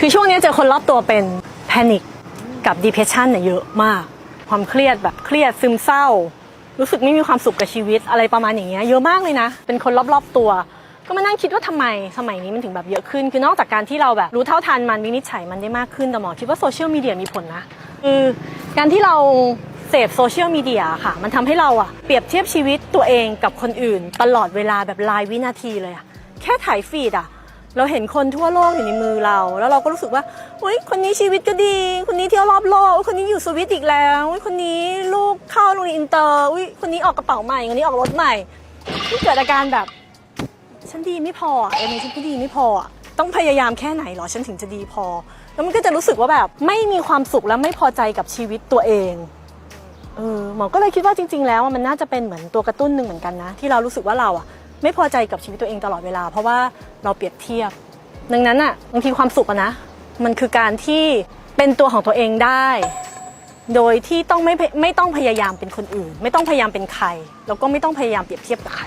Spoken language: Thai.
คือช่วงนี้เจอคนรอบตัวเป็นแพนิคกับ depression เนี่ยเยอะมาก ความเครียดแบบเครียดซึมเศร้า รู้สึกไม่มีความสุขกับชีวิตอะไรประมาณอย่างเงี้ยเยอะมากเลยนะ เป็นคนรอบๆตัว ก็มานั่งคิดว่าทำไมสมัยนี้มันถึงแบบเยอะขึ้น คือนอกจากการที่เราแบบรู้เท่าทันมันวินิจฉัยมันได้มากขึ้นแต่หมอคิดว่าโซเชียลมีเดียมีผลนะคือการที่เราเสพโซเชียลมีเดียค่ะ มันทำให้เราอะเปรียบเทียบชีวิตตัวเองกับคนอื่น ตลอดเวลาแบบรายวินาทีเลยอะแค่ถ่ายฟีดอะ เราเห็นคนทั่วโลกอยู่ในมือเรา แล้วเราก็รู้สึกว่าอุ้ยคนนี้ชีวิตก็ดี คนนี้เที่ยวรอบโลกคนนี้อยู่สวิตอีกแล้วคนนี้ลูกเข้าโรงเรียนอินเตอร์อุ้ยคนนี้ออกกระเป๋าใหม่คนนี้ออกรถใหม่นี่เกิดอาการแบบ ฉันดีไม่พออะเออฉันก็ดีไม่พอต้องพยายามแค่ไหนหรอฉันถึงจะดีพอ แล้วมันก็จะรู้สึกว่าแบบไม่มีความสุขและไม่พอใจกับชีวิตตัวเองเออหมอก็เลยคิดว่าจริง ๆ แล้วมันน่าจะเป็นเหมือนตัวกระตุ้นหนึ่งเหมือนกันนะ ที่เรารู้สึกว่าเราอะ ไม่พอใจกับชีวิตตัวเองตลอดเวลา เพราะว่าเราเปรียบเทียบ ดังนั้นอะบางทีความสุขอะนะ มันคือการที่เป็นตัวของตัวเองได้ โดยที่ต้องไม่ไม่ต้องพยายามเป็นคนอื่น ไม่ต้องพยายามเป็นใคร แล้วก็ไม่ต้องพยายามเปรียบเทียบกับใคร